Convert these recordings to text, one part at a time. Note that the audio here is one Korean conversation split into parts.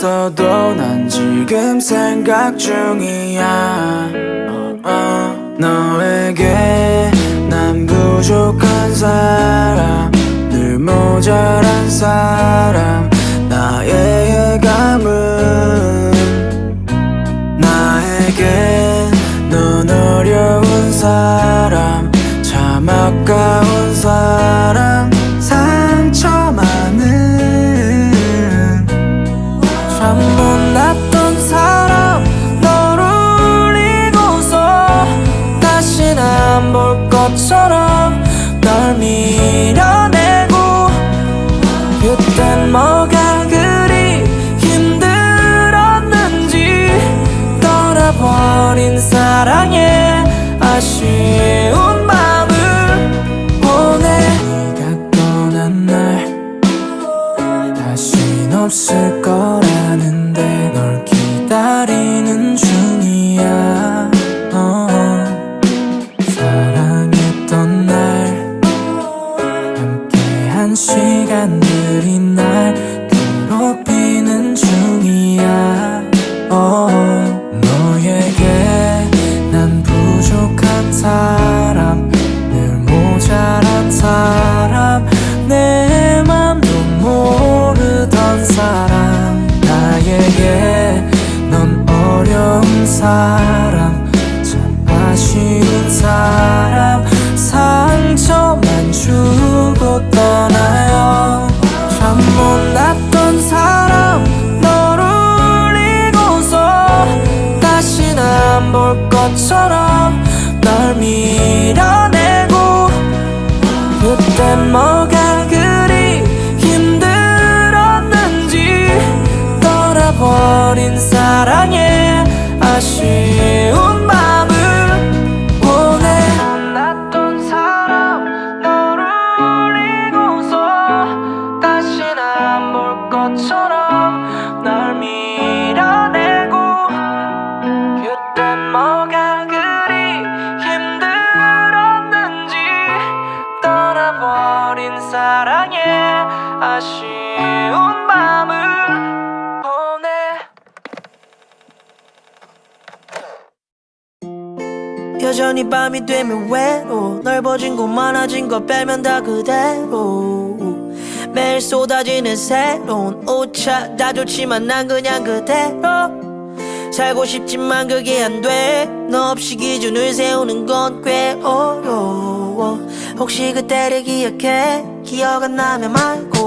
없어도 난 지금 생각 중이야 oh, oh. 너에게 난 부족한 사람 늘 모자란 사람 나의 예감은 나에겐 넌 어려운 사람 참 아까운 사람 없을 거라 넓어진 곳 많아진 것 빼면 다 그대로. 매일 쏟아지는 새로운 오차. 다 좋지만 난 그냥 그대로. 살고 싶지만 그게 안 돼. 너 없이 기준을 세우는 건 꽤 어려워. 혹시 그때를 기억해? 기억 안 나면 말고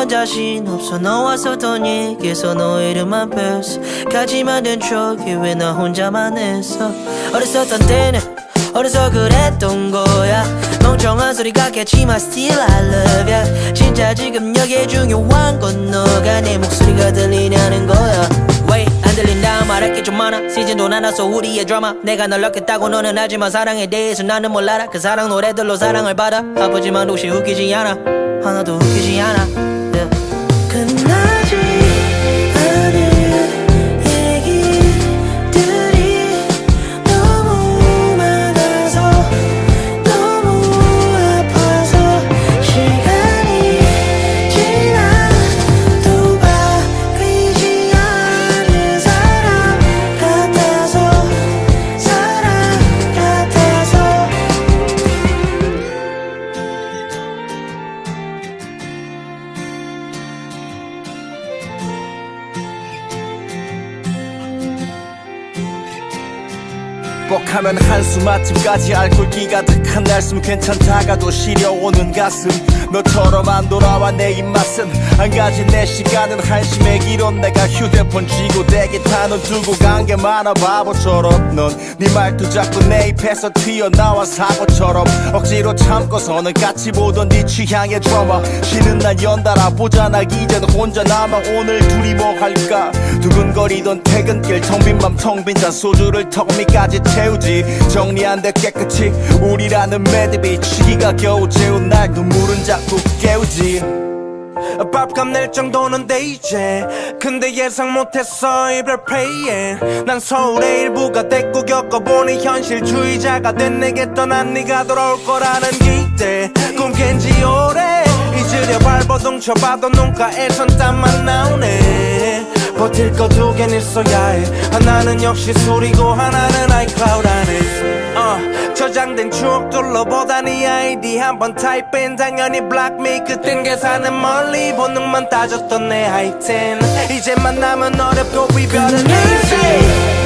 건 자신 없어. 너와 썼던 얘기에서 너 이름만 뺐어 된 추억이 왜 나 혼자만 했어? 어렸었던 때는 어려서 그랬던 거야. 멍청한 소리 같겠지만 still I love ya. 진짜 지금 여기에 중요한 건 너가 내 목소리가 들리냐는 거야. 왜 안 들린다. 말할 게 좀 많아. 시즌도 나눠서 우리의 드라마. 내가 널 넣겠다고 너는 알지만 사랑에 대해서 나는 몰라라. 그 사랑 노래들로 사랑을 받아. 아프지만 혹시 웃기지 않아? 하나도 웃기지 않아 뻑뻑하면 한숨 아침까지 알코올기 가 득한 날숨 괜찮다가도 시려오는 가슴 너처럼 안 돌아와 내 입맛은 한 가지 내 시간은 한심해 길어 내가 휴대폰 쥐고 대기 타는 두고 간 게 많아 바보처럼 넌. 네 말투 자꾸 내 입에서 튀어나와 사고처럼 억지로 참고서는 같이 보던 네 취향의 드라마 쉬는 날 연달아 보잖아. 이젠 혼자 남아 오늘 둘이 뭐 할까? 두근거리던 퇴근길 텅빈 맘 텅빈 잔 소주를 턱밑까지 채우지. 정리 안 돼 깨끗이 우리라는 매듭이 치기가 겨우 재운 날 눈물은 자꾸 깨우지. 밥값 낼 정도는 돼 이제. 근데 예상 못했어 이별 페이에. 난 서울의 일부가 됐고 겪어보니 현실주의자가 된 내게 떠난 네가 돌아올 거라는 기대. 꿈 깬지 오래. 잊으려 발버둥 쳐봐도 눈가에선 땀만 나오네 버틸 거두갠 있어야 해. 하나는 역시 술이고 하나는 아이클라우드 안에. 어, 저장된 추억들로 보다 네 아이디 한번 타입엔 당연히 블락미 그땐 계산은 멀리 본능만 따졌던 내 하이텐. 이제 만나면 어렵고 이별은 easy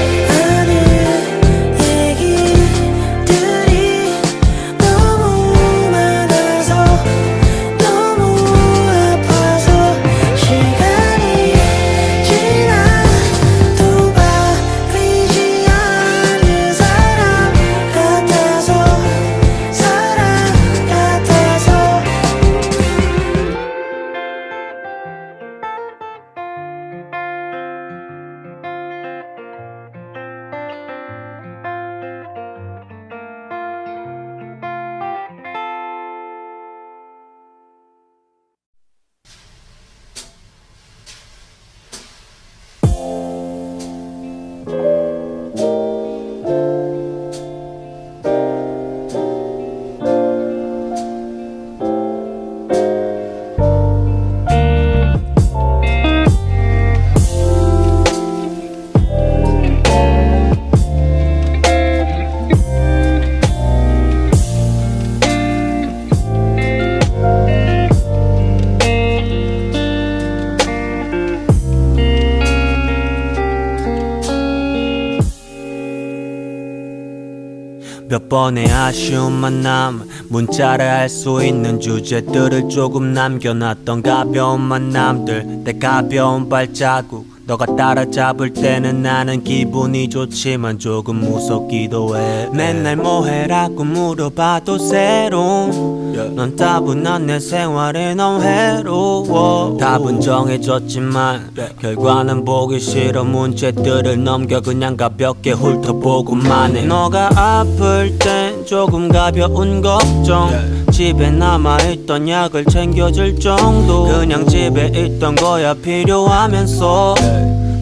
몇 번의 아쉬운 만남 문자를 할 수 있는 주제들을 조금 남겨놨던 가벼운 만남들 내 가벼운 발자국 너가 따라잡을 때는 나는 기분이 좋지만 조금 무섭기도 해. 맨날 뭐해라고 물어봐도 새로운 넌 따분한 내 생활에 너무 해로워. 답은 정해졌지만 결과는 보기 싫어. 문제들을 넘겨 그냥 가볍게 훑어보고만 해. 너가 아플 땐 조금 가벼운 걱정. 집에 남아있던 약을 챙겨줄 정도. 그냥 집에 있던 거야 필요하면서.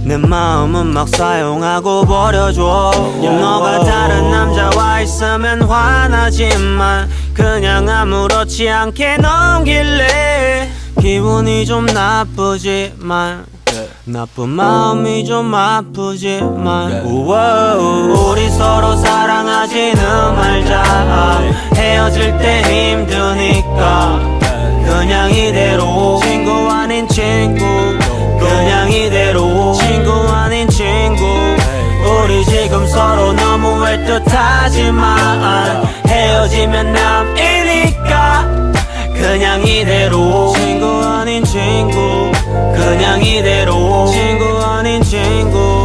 내 마음은 막 사용하고 버려줘. 너가 다른 남자와 있으면 화나지만 그냥 아무렇지 않게 넘길래 기분이 좀 나쁘지만 나쁜 마음이 좀 아프지만. 우와, 우리 서로 사랑하지는 말자. 헤어질 때 힘드니까 애틋하지만 헤어지면 남이니까 그냥 이대로. 친구 아닌 친구. 그냥 이대로. 친구 아닌 친구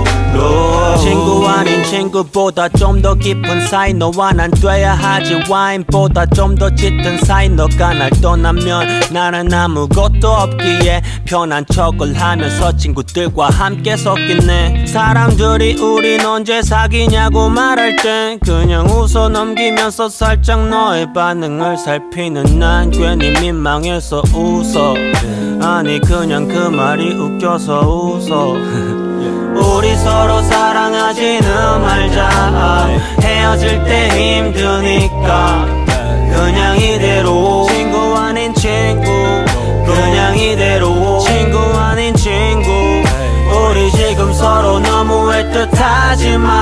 친구 아닌 친구보다 좀 더 깊은 사이 너와 난 돼야 하지. 와인보다 좀 더 짙은 사이 너가 날 떠나면 나는 아무것도 없기에 편한 척을 하면서 친구들과 함께 섰겠네. 사람들이 우린 언제 사귀냐고 말할 땐 그냥 웃어 넘기면서 살짝 너의 반응을 살피는 난 괜히 민망해서 웃어. 아니 그냥 그 말이 웃겨서 웃어 우리 서로 사랑하지는 말자. 헤어질 때 힘드니까 그냥 이대로. 친구 아닌 친구 그냥 이대로. 친구 아닌 친구 우리 지금 서로 너무 애틋하지만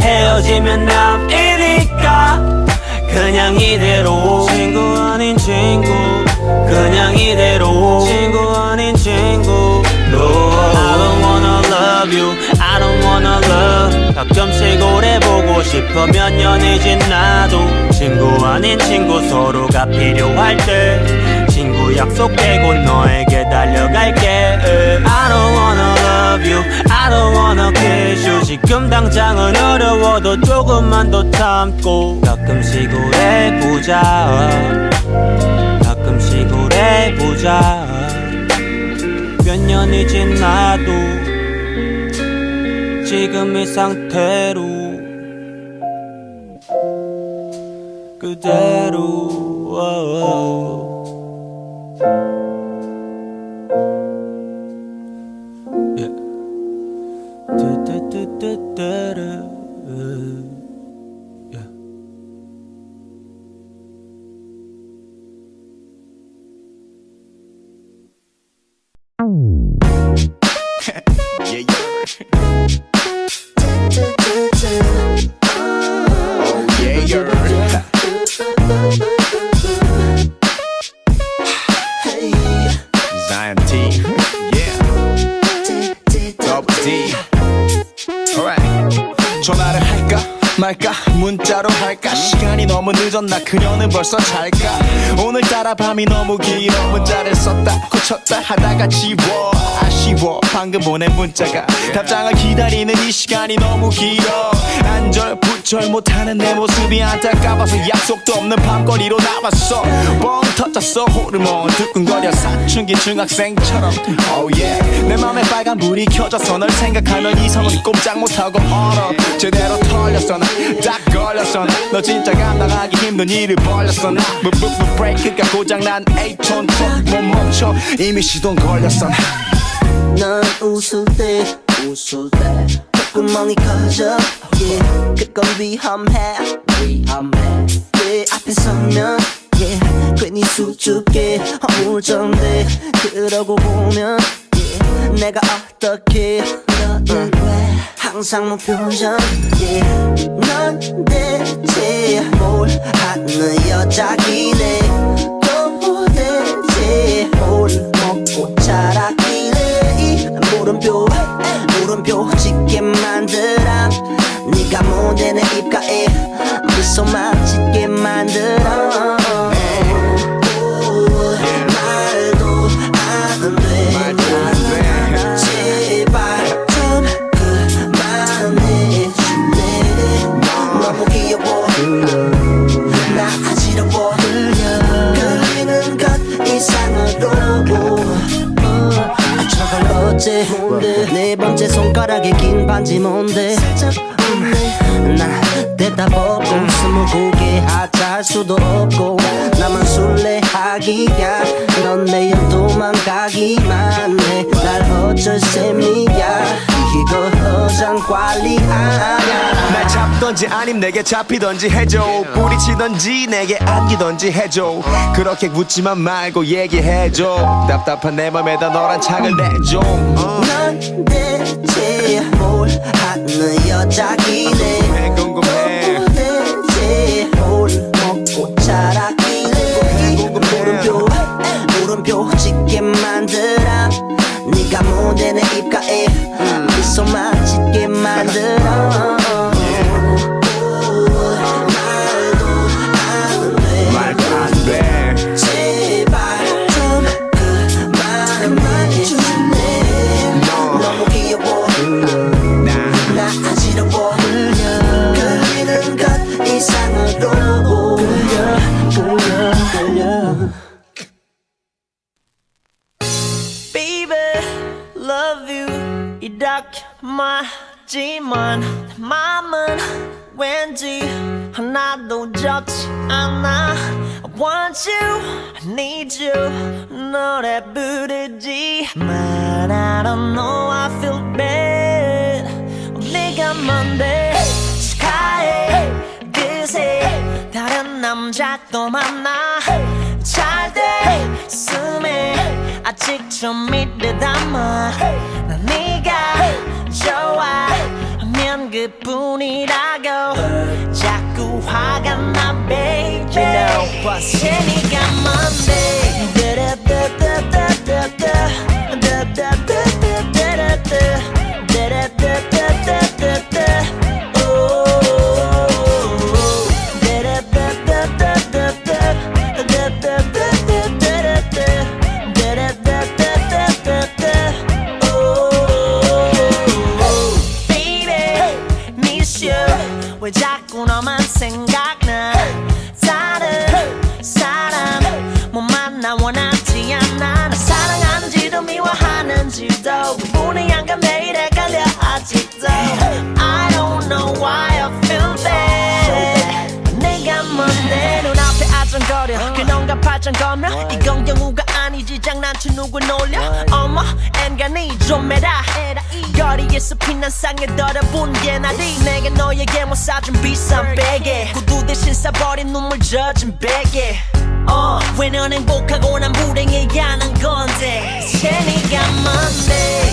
헤어지면 남이니까 그냥 이대로. 친구 아닌 친구 그냥 이대로. 친구 아닌 친구 No you. I don't wanna love. 가끔씩 오래 보고 싶어 몇 년이지 나도 친구 아닌 친구 서로가 필요할 때 친구 약속 깨고 너에게 달려갈게. I don't wanna love you. I don't wanna kiss you. 지금 당장은 어려워도 조금만 더 참고 가끔씩 우울해보자. 가끔씩 우울해보자. 몇 년이 지나도 지금 이 상태로 그대로 늦었나 그녀는 벌써 잘까? 오늘따라 밤이 너무 길어. 문자를 썼다 고쳤다 하다가 지워 아쉬워. 방금 보낸 문자가 답장을 기다리는 이 시간이 너무 길어. 안절부절 못하는 내 모습이 안타까워서 약속도 없는 밤거리로 나왔어. 뻥 터졌어 호르몬 두근거려 사춘기 중학생처럼. Oh yeah. 내 맘에 빨간 불이 켜져서 널 생각하면 이성은 꼼짝 못하고 얼어. 제대로 털렸어 나딱 걸렸어 나너 진짜 감당하기 힘든 일을 벌렸어 나. 부부부 브레이크가 고장난 에이톤 못 멈춰. 이미 시동 걸렸어 나 넌 웃을 때 웃을 때 콧구멍이 커져 yeah. 그건 위험해 위험해 내 앞에 서면 yeah. 괜히 수줍게 허물정돼 그러고 보면 yeah. 내가 어떻게 너는 왜 항상 무표정 yeah. 넌 대체 뭘 하는 여자기네 또 대체 뭘 먹고 이 물음표 물음표 짓게 만들어. 네가 내 입가에 미소만 긴 반지 뭔데? 음, 나 대답 없고 스무고개 하자 할 수도 없고 나만 술래하기야. 넌 내일 도망가기만 해날 어쩔 셈이야. 이거 어장 관리하냐 날 잡던지 아님 내게 잡히던지 해줘. 뿌리치던지 내게 안기던지 해줘. 그렇게 묻지만 말고 얘기해줘. 답답한 내 맘에다 너란 창을 내줘. 넌 대체 뭘 하는 여자기네. 궁금해 대체 이렇게 말지만 맘은 왠지 하나도 좋지 않아 I want you, I need you 노래 부르지 But I don't know, I feel bad. 네가 뭔데 스카이 그새 다른 남자 또 만나. 잘돼 숨에 아직 좀 믿듯 담아. 난 네가 좋아 하면 그뿐이라고. 자꾸 화가 나 baby. 대체 네가 뭔데? 따 왜 자꾸 너만 생각나? 다른 사람 못 만나 원하지 않아. 나 사랑하는지도 미워하는지도 구분이 안가 매일 헷갈려 아직도. I don't know why I feel bad. 내가 뭔데 눈앞에 아정거려. 그놈과 발전거며 이건 경우가 아니지 장난쳐 누구 놀려? 어머 엔간히 좀 해라 거리에서 피난 상에 떨어본 게 나리. 내가 너에게 못 사준 비싼 베개. 구두 대신 싸버린 눈물 젖은 베개. 어, 왜넌 행복하고 난 불행해야 하는 건데? 쟤 네가 뭔데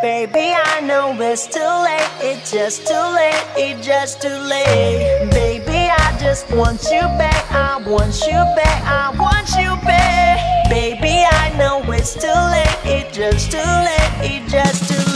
Baby, I know it's too late. It's just too late. It's just too late. Baby, I just want you back. I want you back. I want you back. Baby, I know it's too late. It's just too late. It's just too late.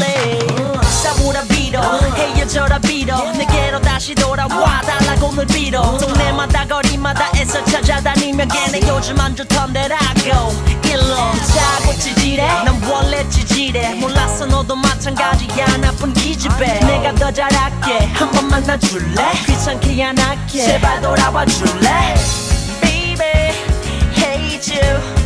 이어져라, 빌어. 내게로 다시 돌아와 달라고 늘 빌어. 동네마다 거리마다 애써 찾아다니며 걔네 요즘 안 좋던데라고 일로 자고 지지래. 난 원래 지지래. 몰랐어 너도 마찬가지야. 나쁜 기집애. 내가 더 잘할게. 한 번 만나줄래? 귀찮게 안 할게. 제발 돌아와 줄래? Baby hate you.